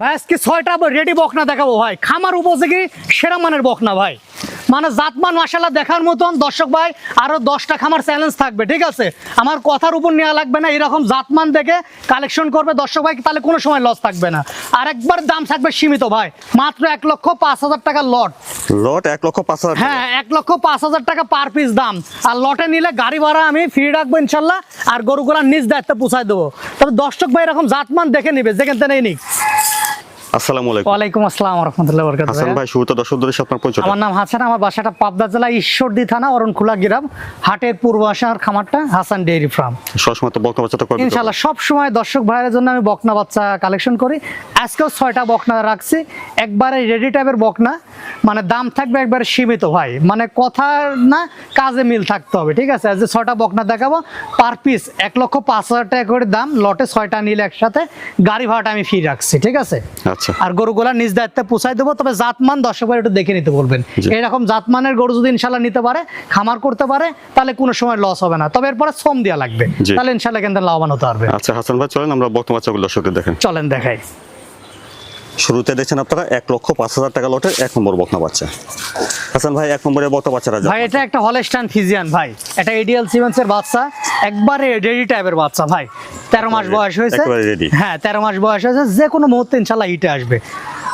ভাই আজকে ছয়টা রেডি বকনা দেখাবো ভাই। খামার উপযোগী সেরা মানের বকনা ভাই। মানে জাতমান মাসাল্লাহ দেখার মতন দর্শক ভাই আরও দশটা খামার চ্যালেঞ্জ থাকবে ঠিক আছে? আমার কথার উপর নেওয়া লাগবে না এরকম জাতমান দেখে কালেকশন করবে দর্শক ভাই তাহলে কোনো সময় লস থাকবে না। আর একবার দাম থাকবে সীমিত ভাই মাত্র এক লক্ষ পাঁচ হাজার টাকা লট লট এক লক্ষ পাঁচ হাজার হ্যাঁ এক লক্ষ পাঁচ হাজার টাকা পার পিস দাম। আর লটে নিলে গাড়ি ভাড়া আমি ফ্রি রাখব ইনশাল্লাহ আর গরুগুলা নিজ দায়িত্বে পুষায় দেবো। তবে দর্শক ভাই এরকম জাতমান দেখে নিবে যেখান থেকে নিক আসসালামু আলাইকুম। ওয়ালাইকুম আসসালাম রহমতুল্লাহ বরকাত হাসান ভাই শুরুতে দর্শকদের সাথে আপনার পরিচয় আমার নাম হাসান আমার বাসাটা পাবদা জেলা ঈশ্বরদী থানা অরণখোলা গ্রাম হাটের পূর্ব আসার খামারটা হাসান ডেইরি ফার্ম। সবসময় তো বক্তব্য বাচ্চাটা করবে ইনশাল্লাহ সব সময় দর্শক ভাইয়ের জন্য আমি বকনা বাচ্চা কালেকশন করি। আজকেও ছয়টা বকনা রাখছি। একবারে রেডি টাইপের বকনা মানে দাম থাকবে একবারে সীমিত ভাই। মানে কথা না কাজে মিল থাকতে হবে ঠিক আছে? আজ ছয়টা বকনা দেখাবো। পার পিস এক লক্ষ পাঁচ হাজার টাকা করে দাম লটে ছয়টা নিলে একসাথে গাড়ি ভাড়াটা আমি ফ্রি রাখছি ঠিক আছে? আচ্ছা। আর গরুগুলা নিজ দায়িত্বে পুষাই দেবো তবে জাতমান দর্শক ভাই একটু দেখে নিতে বলবেন। এরকম জাতমানের গরু যদি ইনশাল্লাহ নিতে পারে খামার করতে পারে তাহলে কোনো সময় লস হবে না। তবে এরপরে শ্রম দেওয়া লাগবে। তাহলে ইনশাল্লাহ কিন্তু লাভবান হতে পারবে আচ্ছা হাসান ভাই চলেন আমরা বক্তব্য বাচ্চাগুলো দর্শকদের দেখেন। চলেন দেখাই। শুরুতে দেখছেন আপনারা এক লক্ষ পাঁচ হাজার টাকা লটের এক নম্বর বকনা বাচ্চা। হাসান ভাই এক নম্বরে বক্তা বাচ্চারা ভাই এটা একটা হলেস্টান ফিজিয়ান ভাই। এটা এডিএল সিমেন্সের বাচ্চা একবারে রেডি টাইপের বাচ্চা ভাই। তেরো মাস বয়স হয়েছে। হ্যাঁ তেরো মাস বয়স হয়েছে যে কোনো মুহূর্তে ইনশাল্লাহ হিটে আসবে।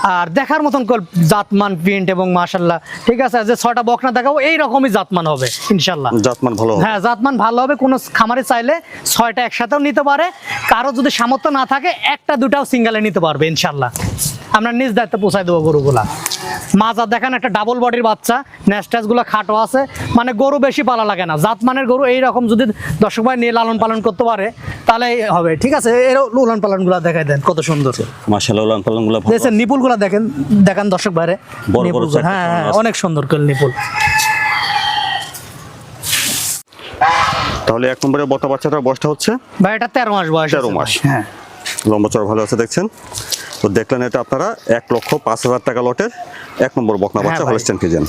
আর দেখার মতন কল- জাতমান প্রিন্ট এবং মাশাল্লাহ ঠিক আছে? যে ছটা বকনা দেখাবো এই রকমই জাতমান হবে ইনশাল্লাহ। জাতমান ভালো। হ্যাঁ জাতমান ভালো হবে। কোনো খামারে চাইলে ছয়টা একসাথেও নিতে পারে। কারও যদি সামর্থ্য না থাকে একটা দুটাও সিঙ্গেলে নিতে পারবে ইনশাল্লাহ। আমরা নিজ দায়িত্বে পোষাই দেবো গরুগুলা। মাজা দেখান একটা ডাবল বডির বাচ্চা ন্যাস্টাসগুলো খাটো আছে মানে গরু বেশি পালা লাগে না। জাতমানের গরু এই রকম যদি দর্শক ভাই নিয়ে লালন পালন করতে পারে তাহলে হবে। ঠিক আছে এর লালন পালনগুলা দেখাই দেন কত সুন্দর। মাশাআল্লাহ উলান পালানগুলো ভালো। দেখছেন নিপুলগুলা দেখেন দেখান দর্শক ভাইরে। হ্যাঁ হ্যাঁ অনেক সুন্দর করে নিপুল। তাহলে এক নম্বরে বক্তা বাচ্চাটার বয়সটা হচ্ছে? ভাই এটা তেরো মাস বয়স 13 আছে মাস। হ্যাঁ। লম্বা চড় ভালো আছে দেখছেন? তো দেখলেন এটা আপনারা এক লক্ষ পাঁচ হাজার টাকা লটের এক নম্বর বকনা বাচ্চা হ্যাঁ ভাই। হলস্টেন ফিজেন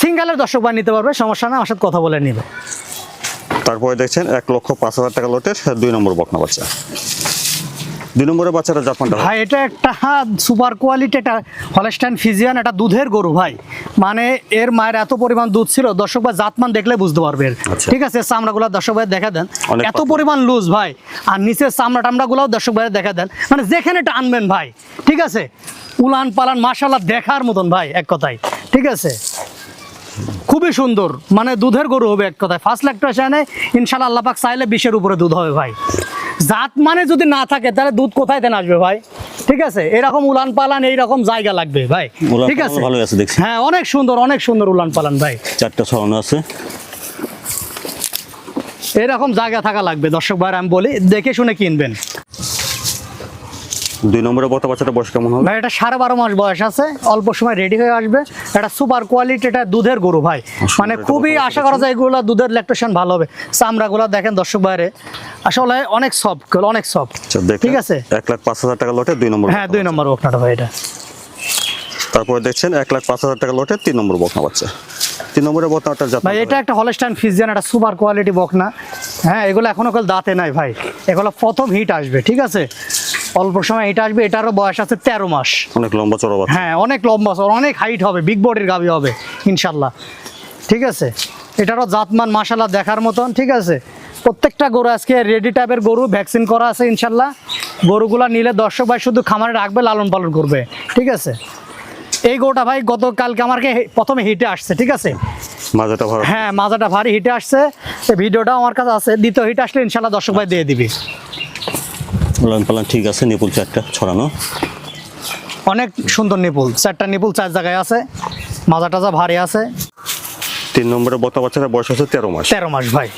সিঙ্গেলের দর্শক বার নিতে পারবে সমস্যা না আমার সাথে কথা বলে নিবে। তারপরে দেখছেন এক লক্ষ পাঁচ হাজার টাকা লটের দুই নম্বর বকনা বাচ্চা। দুই নম্বরের বাচ্চাটা জাপানটা ভাই এটা একটা সুপার কোয়ালিটি এটা হলস্টাইন ফিজিয়ান এটা দুধের গরু ভাই। মানে এর মায়ের এত পরিমাণ দুধ ছিল দর্শক ভাই জাতমান দেখলে বুঝতে পারবে। আচ্ছা। ঠিক আছে চামড়াগুলো দর্শক ভাই দেখা দেন। এত। পরিমাণ লুজ ভাই আর নিচের চামড়া টামড়াগুলোও দর্শক ভাই দেখা দেন। মানে যেখানে এটা আনবেন ভাই ঠিক আছে? উলান পালান মাশাল্লাহ দেখার মতন ভাই এক কথায়। ঠিক আছে? খুবই সুন্দর মানে দুধের গরু হবে এক কথায়। ফার্স্ট ল্যাকটেশনে ইনশাল্লাহ আল্লাপাক চাইলে বিশের উপরে দুধ হবে ভাই। জাত মানে যদি না থাকে তাহলে দুধ কোথায় দেন আসবে ভাই? ঠিক আছে? এরকম উলান পালান এইরকম জায়গা লাগবে ভাই। ঠিক আছে? ভালোই আছে দেখছি। হ্যাঁ অনেক সুন্দর অনেক সুন্দর উলান পালান ভাই। চারটা ছড়ানো আছে। এরকম জায়গা থাকা লাগবে দর্শক ভাই আমি বলি দেখে শুনে কিনবেন। দুই নম্বরের বক্তা বাচ্চাটা বয়স কেমন হবে? ভাই এটা সাড়ে বারো মাস বয়স আছে অল্প সময় রেডি হয়ে আসবে। এটা সুপার কোয়ালিটি এটা দুধের গরু ভাই। মানে খুবই আশা করা যায় এগুলো দুধের ল্যাকটেশন ভালো হবে। চামড়াগুলো দেখেন দর্শক বাইরে আসলে অনেক সফট অনেক সফট আচ্ছা, ঠিক আছে? এক লাখ পাঁচ হাজার টাকা লটে দুই নম্বর হ্যাঁ দুই নম্বর ওকনাটা ভাই এটা। তারপরে দেখছেন এক লাখ পাঁচ হাজার টাকা লটে তিন নম্বর বকনা বাচ্চা। তিন নম্বরের বকনাটা ভাই এটা একটা হলস্টাইন ফিজিয়ান একটা সুপার কোয়ালিটি বকনা। হ্যাঁ এগুলো এখনও কাল দাঁতে নাই ভাই। এগুলো প্রথম হিট আসবে ঠিক আছে? অল্প সময় হিট আসবে এটারও বয়স আছে তেরো মাস। অনেক লম্বা চড়া হ্যাঁ অনেক লম্বা সর অনেক হাইট হবে বিগ বডির গাবি হবে ইনশাল্লাহ। ঠিক আছে? এটারও জাতমান মাশাল্লাহ দেখার মতন ঠিক আছে? প্রত্যেকটা গরু আজকে রেডি টাইপের গরু ভ্যাকসিন করা আছে ইনশাল্লাহ। গরুগুলা নিলে দর্শক ভাই শুধু খামারে রাখবে লালন পালন করবে। ঠিক আছে? এই গরুটা ভাই গতকালকে আমাকে হে- প্রথমে হিটে আসছে ঠিক আছে? মাজাটা হ্যাঁ মাজাটা ভারী হিটে আসছে। এই ভিডিওটা আমার কাছে আছে দ্বিতীয় হিট আসলে ইনশাল্লাহ দর্শক ভাই দিয়ে দিবি। উলান পালান ঠিক আছে নিপুল চারটা ছড়ানো। অনেক সুন্দর নিপুল চারটা নিপুল চার জায়গায় আছে। মাজা টাজা ভারী আছে। তিন নম্বরের বকনা বাচ্চাটা বয়স হচ্ছে তেরো মাস। তেরো মাস ভাই।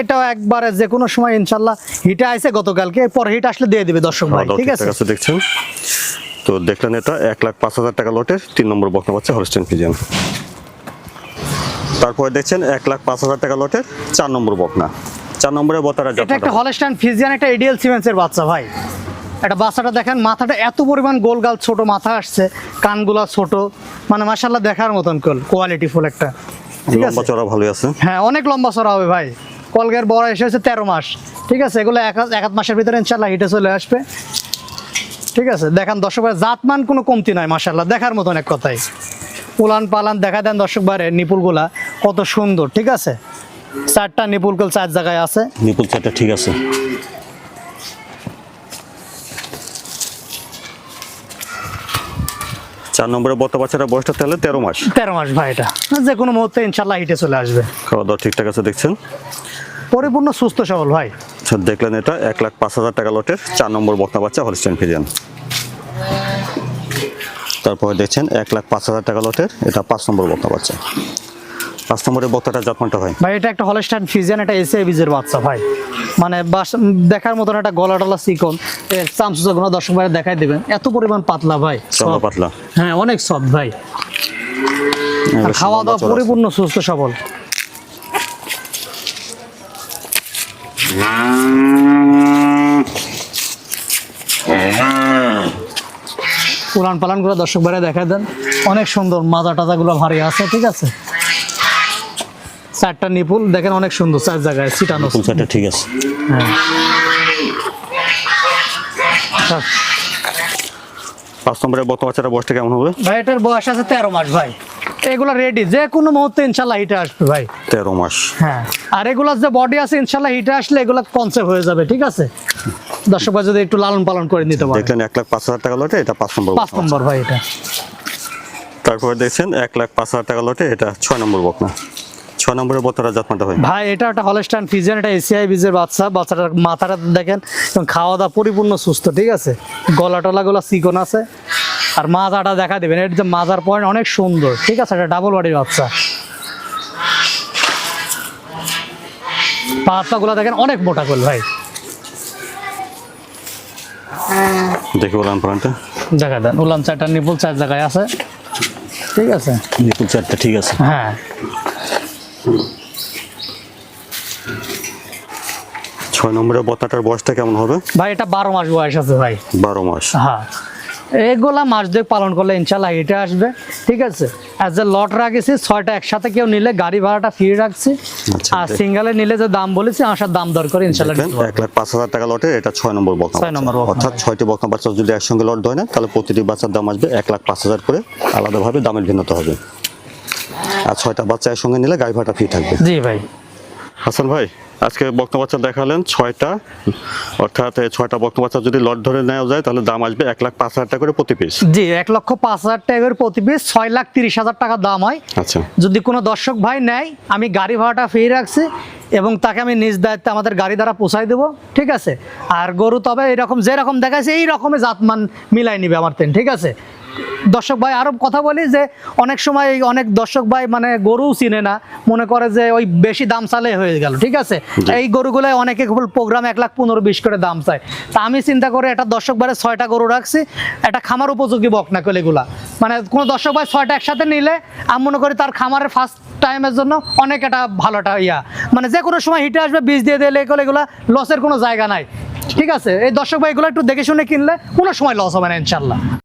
এটাও একবারে যে কোনো সময় ইনশাল্লাহ হিটে আইছে গতকালকে পরে হিট আসলে দিয়ে দিবে দর্শক ভাই ঠিক আছে? দেখছেন। তো দেখলেন এটা এক লাখ পাঁচ হাজার টাকা লটের তিন নম্বর বকনা বাচ্চা হলস্টেন ফিজিয়ান তারপরে দেখছেন এক লাখ পাঁচ হাজার টাকা লটের চার নম্বর বকনা। চার নম্বরের বতারা এটা একটা হলস্টাইন ফিজিয়ান একটা এডিএল সিমেন্সের বাচ্চা ভাই। একটা বাচ্চাটা দেখেন মাথাটা এত পরিমাণ গোলগাল ছোট মাথা আসছে কানগুলা ছোট। মানে মাশাল্লাহ দেখার মতন কোয়ালিটি ফুল একটা। ঠিক আছে? লম্বা চড়া ভালোই আছে। হ্যাঁ অনেক লম্বা সরা হবে ভাই। কলগের বড় এসে হচ্ছে তেরো মাস। ঠিক আছে এগুলো এক এক মাসের ভিতরে ইনশাল্লাহ হিটে চলে আসবে। ঠিক আছে দেখান দর্শক ভাই জাতমান কোনো কমতি নয় মাসাল্লাহ দেখার মতন এক কথাই। উলান পালান দেখা দেন দর্শক নিপুলগুলা কত সুন্দর। ঠিক আছে? চারটা নিপুলকুল চার জায়গায় আছে। নিপুল চারটা ঠিক আছে। চার নম্বরে বত বাচ্চাটা বয়সটা তাহলে তেরো মাস। তেরো মাস ভাই এটা। যে কোনো মুহূর্তে ইনশাল্লাহ হিটে চলে আসবে। খাওয়া দাওয়া ঠিকঠাক আছে দেখছেন? পরিপূর্ণ সুস্থ সবল ভাই। স্যার দেখলেন এটা এক লাখ পাঁচ হাজার টাকা লটের চার নম্বর বর্তা বাচ্চা হলস্টেন ফিজিয়ান তারপরে দেখছেন এক লাখ পাঁচ হাজার টাকা লটের এটা পাঁচ নম্বর বর্তা বাচ্চা। পাঁচ নম্বরের বক্তাটা জাতমানটা হয়। ভাই এটা একটা হলস্টাইন ফিজিয়ান এটা এসে বীজের বাচ্চা ভাই। মানে দেখার মতন একটা গলা টলা চিকন চামচুচাগুলো দর্শক ভাই দেখাই দেবেন। এত পরিমাণ পাতলা ভাই চলা পাতলা। হ্যাঁ অনেক সফট ভাই। খাওয়া দাওয়া পরিপূর্ণ সুস্থ সবল। উলান পালানগুলো দর্শক বাইরে দেখা দেন। অনেক সুন্দর মাজা টাজা গুলো ভারী আছে ঠিক আছে? চারটা নিপুল দেখেন অনেক সুন্দর চার জায়গায় সিটানো চারটা ঠিক আছে। হ্যাঁ। পাঁচ নম্বরের বকনা বাচ্চাটা বয়সটা কেমন হবে? ভাই এটার বয়স আছে তেরো মাস ভাই। এগুলো রেডি যে কোনো মুহূর্তে ইনশাল্লাহ হিটে আসবে ভাই। তেরো মাস। হ্যাঁ। আর এগুলোর যে বডি আছে ইনশাল্লাহ হিটে আসলে এগুলা কনসেপ্ট হয়ে যাবে ঠিক আছে? দর্শক ভাই যদি একটু লালন পালন করে নিতে পারে দেখলেন এক লাখ পাঁচ হাজার টাকা লটে এটা পাঁচ নম্বর পাঁচ নম্বর ভাই এটা। তারপর তারপরে দেখছেন এক লাখ পাঁচ হাজার টাকা লটে এটা ছয় নম্বর বকনা। ছয় নম্বরের বকনাটা জাতমানটা হয় ভাই এটা একটা হলস্টাইন ফিজিয়ান এটা এসিআই বীজের বাচ্চা। বাচ্চাটার মাথাটা দেখেন এবং খাওয়া দাওয়া পরিপূর্ণ সুস্থ ঠিক আছে? গলা টলা গুলো চিকন আছে। আর মাজাটা দেখা দেবেন এর যে মাজার পয়েন্ট অনেক সুন্দর ঠিক আছে? এটা ডাবল বডির বাচ্চা। পাতাগুলো দেখেন অনেক মোটা কল ভাই। দেখে বললাম প্রাণটা দেখা দেন উলান চারটা নিপুল চার জায়গায় আছে ঠিক আছে? নিপুল চারটা ঠিক আছে। হ্যাঁ। ছয় নম্বরের বতাটার বয়সটা কেমন হবে? ভাই এটা বারো মাস বয়স আছে ভাই। বারো মাস। হ্যাঁ। এগুলা মাস দুয়েক পালন করলে ইনশাল্লাহ এটা আসবে ঠিক আছে? আর যে লট রাখেছি ছয়টা একসাথে কেউ নিলে গাড়ি ভাড়াটা ফ্রি রাখছি। আচ্ছা, আর সিঙ্গেলে নিলে যে দাম বলেছি আসার দাম দর করে ইনশাল্লাহ। এক লাখ পাঁচ হাজার টাকা লটে এটা ছয় নম্বর বকনা ছয় নম্বর অর্থাৎ ছয়টি বকনা বাচ্চা যদি একসঙ্গে লট হয় না তাহলে প্রতিটি বাচ্চার দাম আসবে এক লাখ পাঁচ হাজার করে। আলাদাভাবে দামের ভিন্নতা হবে। আর ছয়টা বাচ্চা সঙ্গে নিলে গাড়ি ভাড়া ফ্রি থাকবে। জি ভাই। হাসান ভাই আজকে বকনা বাচ্চা দেখালেন ছয়টা। অর্থাৎ এই ছয়টা বকনা বাচ্চা যদি লট ধরে নেওয়া যায় তাহলে দাম আসবে এক লাখ পাঁচ হাজার টাকা করে প্রতি পিস জি এক লক্ষ পাঁচ হাজার টাকার প্রতি পিস ছয় লাখ তিরিশ হাজার টাকা দাম হয়। আচ্ছা। যদি কোনো দর্শক ভাই নেয় আমি গাড়ি ভাড়াটা ফ্রি রাখছি এবং তাকে আমি নিজ দায়িত্বে আমাদের গাড়ি দ্বারা পোষাই দেবো ঠিক আছে? আর গরু তবে এরকম যেরকম দেখাচ্ছে এই রকমের জাতমান মিলাই নিবে আমার তেন ঠিক আছে? দর্শক ভাই আরও কথা বলি যে অনেক সময় এই অনেক দর্শক ভাই মানে গরু চিনে না মনে করে যে ওই বেশি দাম চালে হয়ে গেল ঠিক আছে? এই গরুগুলো অনেকে প্রোগ্রাম এক লাখ পনেরো বিশ করে দাম চায়। তা আমি চিন্তা করে একটা দর্শক ভাইয়ের ছয়টা গরু রাখছি একটা খামার উপযোগী বকনা কলেগুলা। মানে কোনো দর্শক ভাই ছয়টা একসাথে নিলে আমি মনে করি তার খামারের ফার্স্ট টাইমের জন্য অনেক একটা ভালোটা ইয়া। মানে যে কোনো সময় হিটে আসবে বীজ দিয়ে দিলে এগুলো লসের কোনো জায়গা নাই ঠিক আছে? এই দর্শক ভাই এগুলো একটু দেখে শুনে কিনলে কোনো সময় লস হবে না ইনশাল্লাহ।